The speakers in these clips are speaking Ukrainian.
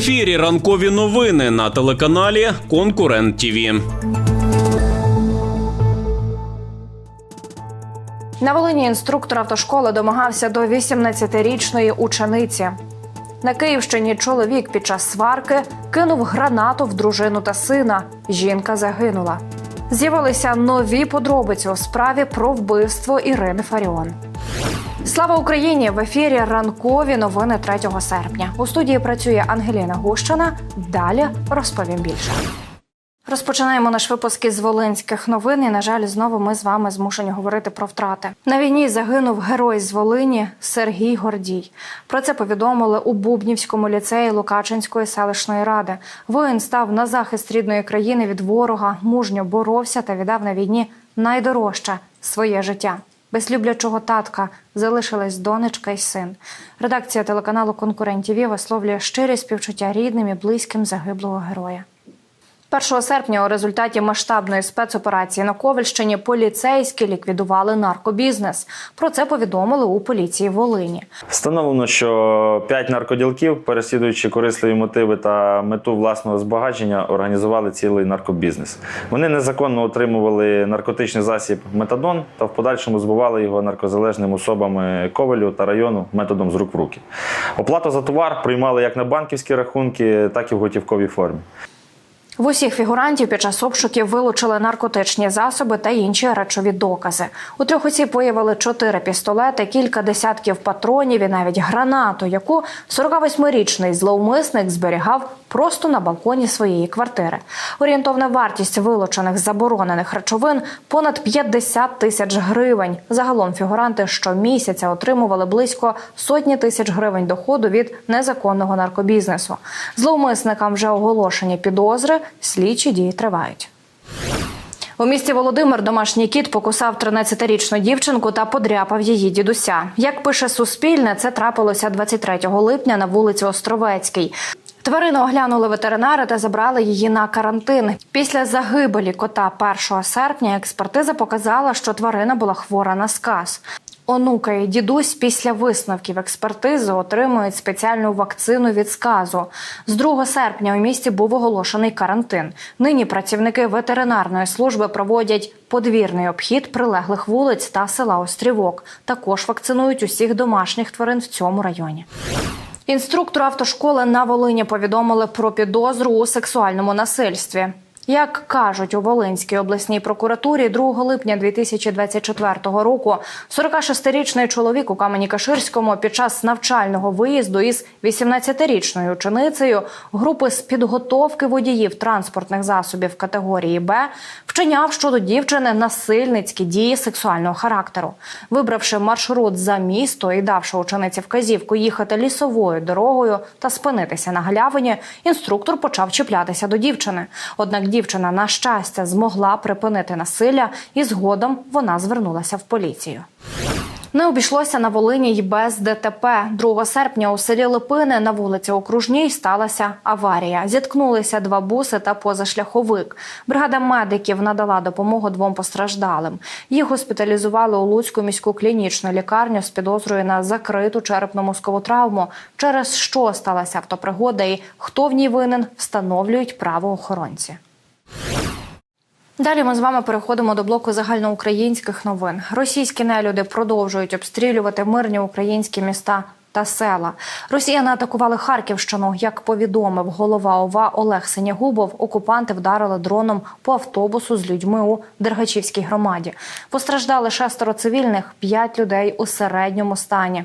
ефірі ранкові новини на телеканалі Конкурент ТІВІ. На Волині інструктор автошколи домагався до 18-річної учениці. На Київщині чоловік під час сварки кинув гранату в дружину та сина. Жінка загинула. З'явилися нові подробиці у справі про вбивство Ірини Фаріон. Слава Україні! В ефірі ранкові новини 3 серпня. У студії працює Ангеліна Гущина. Далі розповім більше. Розпочинаємо наш випуск із Волинських новин. І, на жаль, знову ми з вами змушені говорити про втрати. На війні загинув герой з Волині Сергій Гордій. Про це повідомили у Бубнівському ліцеї Лукачинської селищної ради. Воїн став на захист рідної країни від ворога, мужньо боровся та віддав на війні найдорожче своє життя. Без люблячого татка залишилась донечка й син. Редакція телеканалу Конкурентів висловлює щирі співчуття рідним і близьким загиблого героя. 1 серпня у результаті масштабної спецоперації на Ковальщині поліцейські ліквідували наркобізнес. Про це повідомили у поліції Волині. Встановлено, що п'ять наркоділків, переслідуючи корисливі мотиви та мету власного збагачення, організували цілий наркобізнес. Вони незаконно отримували наркотичний засіб метадон та в подальшому збували його наркозалежним особами Ковелю та району методом з рук в руки. Оплату за товар приймали як на банківські рахунки, так і в готівковій формі. В усіх фігурантів під час обшуків вилучили наркотичні засоби та інші речові докази. У трьох осіб виявили чотири пістолети, кілька десятків патронів і навіть гранату, яку 48-річний зловмисник зберігав просто на балконі своєї квартири. Орієнтовна вартість вилучених заборонених речовин понад 50 тисяч гривень. Загалом фігуранти щомісяця отримували близько сотні тисяч гривень доходу від незаконного наркобізнесу. Зловмисникам вже оголошені підозри. Слідчі дії тривають. У місті Володимир домашній кіт покусав 13-річну дівчинку та подряпав її дідуся. Як пише Суспільне, це трапилося 23 липня на вулиці Островецькій. Тварину оглянули ветеринари та забрали її на карантин. Після загибелі кота 1 серпня експертиза показала, що тварина була хвора на сказ. Онука і дідусь після висновків експертизи отримують спеціальну вакцину від сказу. З 2 серпня у місті був оголошений карантин. Нині працівники ветеринарної служби проводять подвірний обхід прилеглих вулиць та села Острівок. Також вакцинують усіх домашніх тварин в цьому районі. Інструктору автошколи на Волині повідомили про підозру у сексуальному насильстві. Як кажуть у Волинській обласній прокуратурі, 2 липня 2024 року 46-річний чоловік у Камені-Каширському під час навчального виїзду із 18-річною ученицею групи з підготовки водіїв транспортних засобів категорії Б вчиняв щодо дівчини насильницькі дії сексуального характеру. Вибравши маршрут за місто і давши учениці вказівку їхати лісовою дорогою та спинитися на галявині, інструктор почав чіплятися до дівчини. Однак дівчина, на щастя, змогла припинити насилля, і згодом вона звернулася в поліцію. Не обійшлося на Волині й без ДТП. 2 серпня у селі Липини на вулиці Окружній сталася аварія. Зіткнулися два буси та позашляховик. Бригада медиків надала допомогу двом постраждалим. Їх госпіталізували у Луцьку міську клінічну лікарню з підозрою на закриту черепно-мозкову травму, через що сталася автопригода і хто в ній винен, встановлюють правоохоронці. Далі ми з вами переходимо до блоку загальноукраїнських новин. Російські нелюди продовжують обстрілювати мирні українські міста. Та села Росіяни атакували Харківщину. Як повідомив голова ОВА Олег Синягубов, окупанти вдарили дроном по автобусу з людьми у Дергачівській громаді. Постраждали шестеро цивільних, п'ять людей у середньому стані.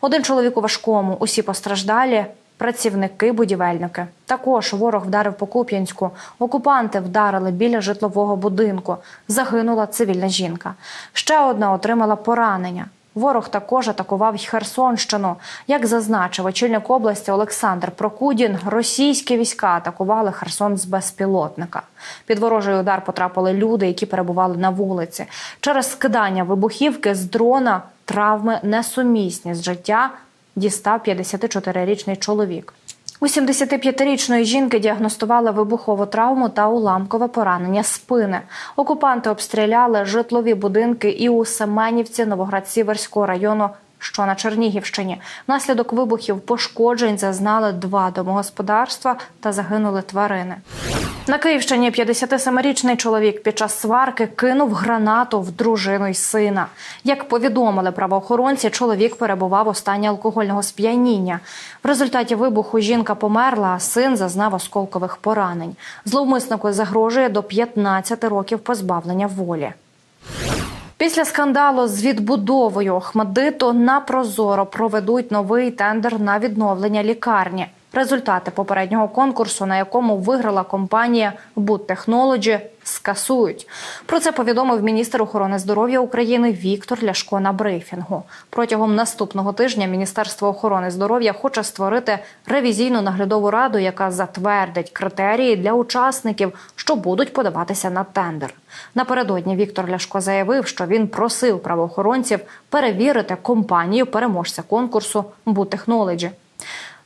Один чоловік у важкому. Усі постраждалі працівники-будівельники. Також ворог вдарив по Куп'янську. Окупанти вдарили біля житлового будинку. Загинула цивільна жінка. Ще одна отримала поранення. Ворог також атакував Херсонщину. Як зазначив очільник області Олександр Прокудін, російські війська атакували Херсон з безпілотника. Під ворожий удар потрапили люди, які перебували на вулиці. Через скидання вибухівки з дрона травми несумісні з життя дістав 54-річний чоловік. У 75-річної жінки діагностували вибухову травму та уламкове поранення спини. Окупанти обстріляли житлові будинки і у Семенівці Новоград-Сіверського району що на Чернігівщині. Внаслідок вибухів пошкоджень зазнали два домогосподарства та загинули тварини. На Київщині 57-річний чоловік під час сварки кинув гранату в дружину й сина. Як повідомили правоохоронці, чоловік перебував у стані алкогольного сп'яніння. В результаті вибуху жінка померла, а син зазнав осколкових поранень. Зловмиснику загрожує до 15 років позбавлення волі. Після скандалу з відбудовою Охмадиту на Прозоро проведуть новий тендер на відновлення лікарні. Результати попереднього конкурсу, на якому виграла компанія Technology, скасують. Про це повідомив міністр охорони здоров'я України Віктор Ляшко на брифінгу. Протягом наступного тижня Міністерство охорони здоров'я хоче створити ревізійну наглядову раду, яка затвердить критерії для учасників, що будуть подаватися на тендер. Напередодні Віктор Ляшко заявив, що він просив правоохоронців перевірити компанію переможця конкурсу Technology.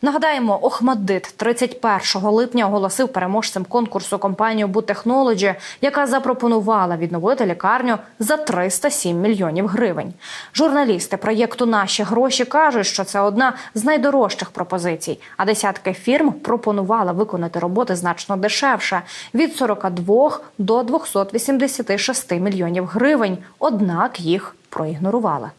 Нагадаємо, Охмаддит 31 липня оголосив переможцем конкурсу компанію «Бутехнолоджі», яка запропонувала відновити лікарню за 307 мільйонів гривень. Журналісти проєкту Наші гроші кажуть, що це одна з найдорожчих пропозицій. А десятки фірм пропонували виконати роботи значно дешевше від 42 до 286 мільйонів гривень. Однак їх проігнорували.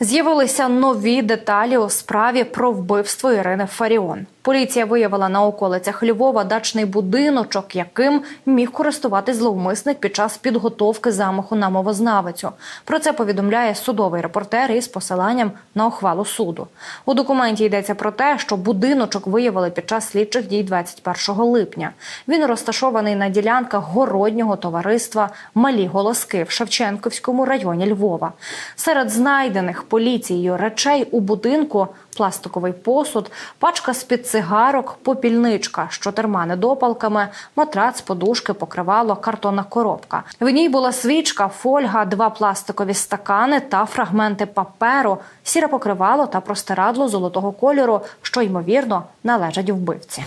З'явилися нові деталі у справі про вбивство Ірини Фаріон. Поліція виявила на околицях Львова дачний будиночок, яким міг користуватись зловмисник під час підготовки замаху на мовознавицю. Про це повідомляє судовий репортер із посиланням на ухвалу суду. У документі йдеться про те, що будиночок виявили під час слідчих дій 21 липня. Він розташований на ділянках городнього товариства Малі Голоски в Шевченківському районі Львова. Серед знайдених поліцією речей у будинку пластиковий посуд, пачка з-під цигарок, попільничка з чотирма недопалками, матрац, подушки, покривало, картонна коробка. В ній була свічка, фольга, два пластикові стакани та фрагменти паперу, сіре покривало та простирадло золотого кольору, що ймовірно належать вбивці.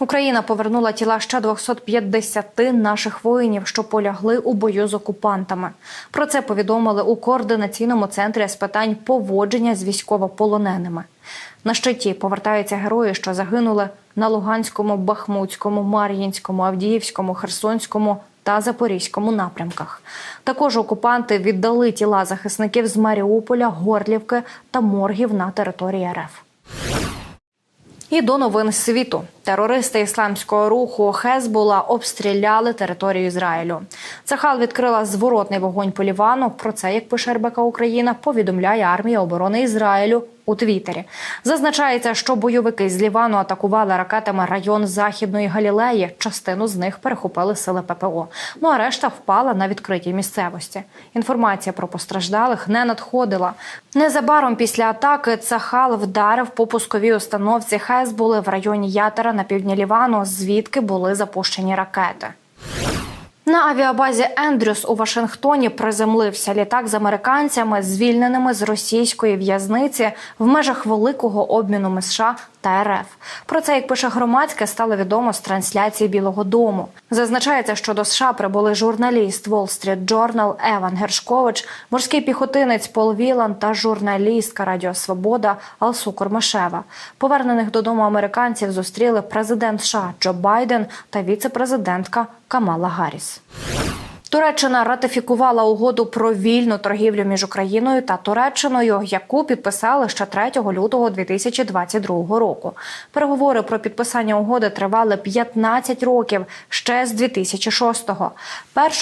Україна повернула тіла ще 250 наших воїнів, що полягли у бою з окупантами. Про це повідомили у координаційному центрі з питань поводження з військовополоненими. На щиті повертаються герої, що загинули на Луганському, Бахмутському, Мар'їнському, Авдіївському, Херсонському та Запорізькому напрямках. Також окупанти віддали тіла захисників з Маріуполя, Горлівки та моргів на території РФ. І до новин світу терористи ісламського руху Хезбула обстріляли територію Ізраїлю. Цахал відкрила зворотний вогонь по Лівану. Про це, як пише РБК Україна, повідомляє армія оборони Ізраїлю у Твіттері. Зазначається, що бойовики з Лівану атакували ракетами район Західної Галілеї. Частину з них перехопили сили ППО. Ну а решта впала на відкритій місцевості. Інформація про постраждалих не надходила. Незабаром після атаки Цахал вдарив по пусковій установці Хезбули в районі Ятера на півдні Лівану, звідки були запущені ракети. На авіабазі Ендрюс у Вашингтоні приземлився літак з американцями, звільненими з російської в'язниці в межах великого обміну США та РФ. Про це, як пише громадське, стало відомо з трансляції Білого Дому. Зазначається, що до США прибули журналіст Wall Street Journal Еван Гершкович, морський піхотинець Пол Вілан та журналістка Радіо Свобода Алсу Кормашева. Повернених додому американців зустріли президент США Джо Байден та віце-президентка Камала Гарріс. Туреччина ратифікувала угоду про вільну торгівлю між Україною та Туреччиною, яку підписали ще 3 лютого 2022 року. Переговори про підписання угоди тривали 15 років ще з 2006-го.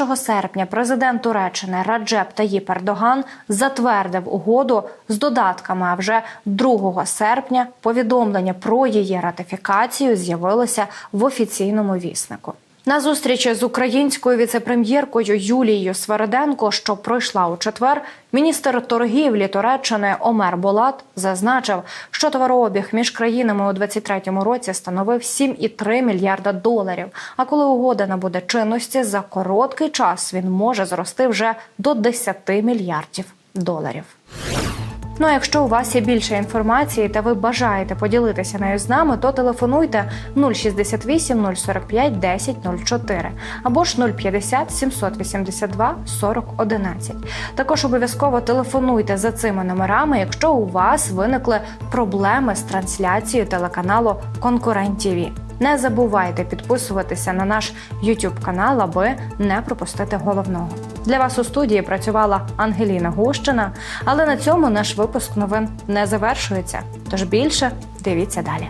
1 серпня президент Туреччини Раджеп Таїп Ердоган затвердив угоду з додатками. А вже 2 серпня повідомлення про її ратифікацію з'явилося в офіційному віснику. На зустрічі з українською віцепрем'єркою Юлією Свериденко, що пройшла у четвер, міністр торгівлі Туреччини Омер Болат зазначив, що товарообіг між країнами у 2023 році становив 7,3 мільярда доларів. А коли угода набуде чинності, за короткий час він може зрости вже до 10 мільярдів доларів. Ну а якщо у вас є більше інформації та ви бажаєте поділитися нею з нами, то телефонуйте 068 045 10 04 або ж 050 782 40 11. Також обов'язково телефонуйте за цими номерами, якщо у вас виникли проблеми з трансляцією телеканалу Конкурент ТІВІ. Не забувайте підписуватися на наш YouTube канал, аби не пропустити головного. Для вас у студії працювала Ангеліна Гущина, але на цьому наш випуск новин не завершується. Тож більше дивіться далі.